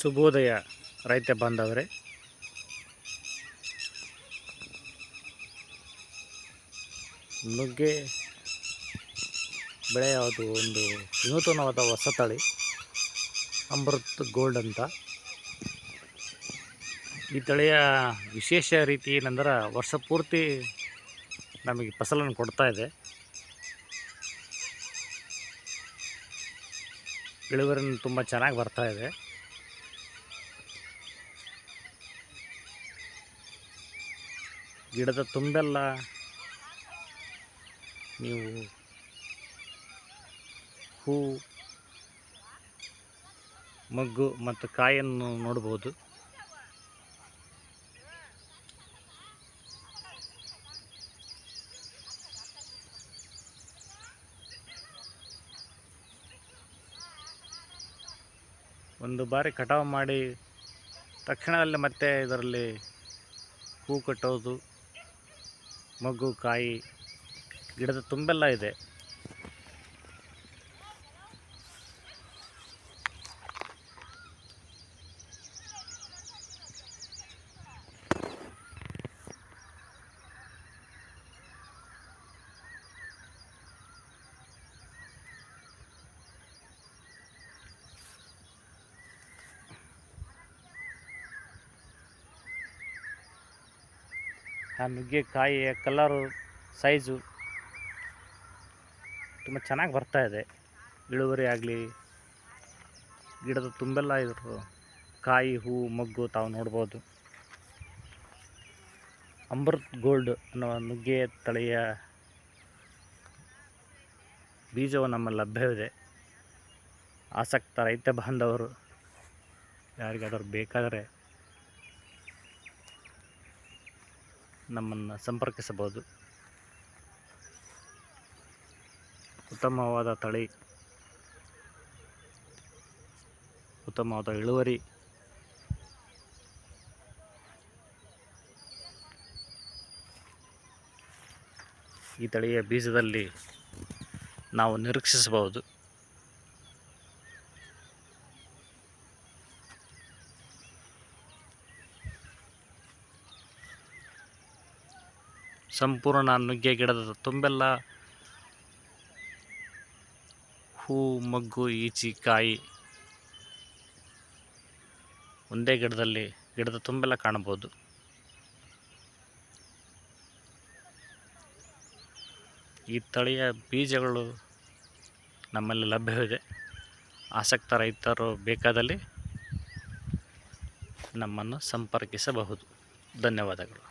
ಶುಭೋದಯ ರೈತ ಬಾಂಧವರೇ. ನುಗ್ಗೆ ಬೆಳೆ ಯಾವುದು? ಒಂದು ವಿನೂತನವಾದ ಹೊಸ ತಳಿ, ಅಮೃತ್ ಗೋಲ್ಡ್ ಅಂತ. ಈ ತಳಿಯ ವಿಶೇಷ ರೀತಿ ಏನಂದ್ರೆ ವರ್ಷ ಪೂರ್ತಿ ನಮಗೆ ಫಸಲನ್ನು ಕೊಡ್ತಾ ಇದೆ. ಇಳುವರಿನ ತುಂಬ ಚೆನ್ನಾಗಿ ಬರ್ತಾ ಇದೆ. ಗಿಡದ ತುಂಬೆಲ್ಲ ನೀವು ಹೂ, ಮೊಗ್ಗು ಮತ್ತು ಕಾಯನ್ನು ನೋಡ್ಬೋದು. ಒಂದು ಬಾರಿ ಕಟಾವು ಮಾಡಿ ತಕ್ಷಣದಲ್ಲಿ ಮತ್ತೆ ಇದರಲ್ಲಿ ಹೂ ಕಟ್ಟೋದು. ಮಗು ಕಾಯಿ ಗಿಡದ ತುಂಬೆಲ್ಲ ಇದೆ. ಆ ನುಗ್ಗೆಕಾಯಿಯ ಕಲರು ಸೈಜು ತುಂಬ ಚೆನ್ನಾಗಿ ಬರ್ತಾ ಇದೆ. ಇಳುವರಿ ಆಗಲಿ, ಗಿಡದ ತುಂಬೆಲ್ಲ ಇದ್ರು, ಕಾಯಿ, ಹೂ, ಮೊಗ್ಗು ತಾವು ನೋಡ್ಬೋದು. ಅಮೃತ್ ಗೋಲ್ಡ್ ಅನ್ನೋ ನುಗ್ಗೆ ತಳಿಯ ಬೀಜವು ನಮ್ಮ ಲಭ್ಯವಿದೆ. ಆಸಕ್ತ ರೈತ ಬಾಂಧವರು, ಯಾರಿಗಾದರೂ ಬೇಕಾದರೆ ನಮ್ಮನ್ನು ಸಂಪರ್ಕಿಸಬಹುದು. ಉತ್ತಮವಾದ ತಳಿ ಉತ್ತಮವಾದ ಇಳುವರಿ ಈ ತಳಿಯ ಬೀಜದಲ್ಲಿ ನಾವು ನಿರೀಕ್ಷಿಸಬಹುದು. ಸಂಪೂರ್ಣ ನುಗ್ಗೆ ಗಿಡದ ತುಂಬೆಲ್ಲ ಹೂ, ಮಗ್ಗು, ಈಚಿ, ಕಾಯಿ ಒಂದೇ ಗಿಡದಲ್ಲಿ ಗಿಡದ ತುಂಬೆಲ್ಲ ಕಾಣಬಹುದು. ಈ ತಳಿಯ ಬೀಜಗಳು ನಮ್ಮಲ್ಲಿ ಲಭ್ಯವಿದೆ. ಆಸಕ್ತ ರೈತರು ಬೇಕಾದಲ್ಲಿ ನಮ್ಮನ್ನು ಸಂಪರ್ಕಿಸಬಹುದು. ಧನ್ಯವಾದಗಳು.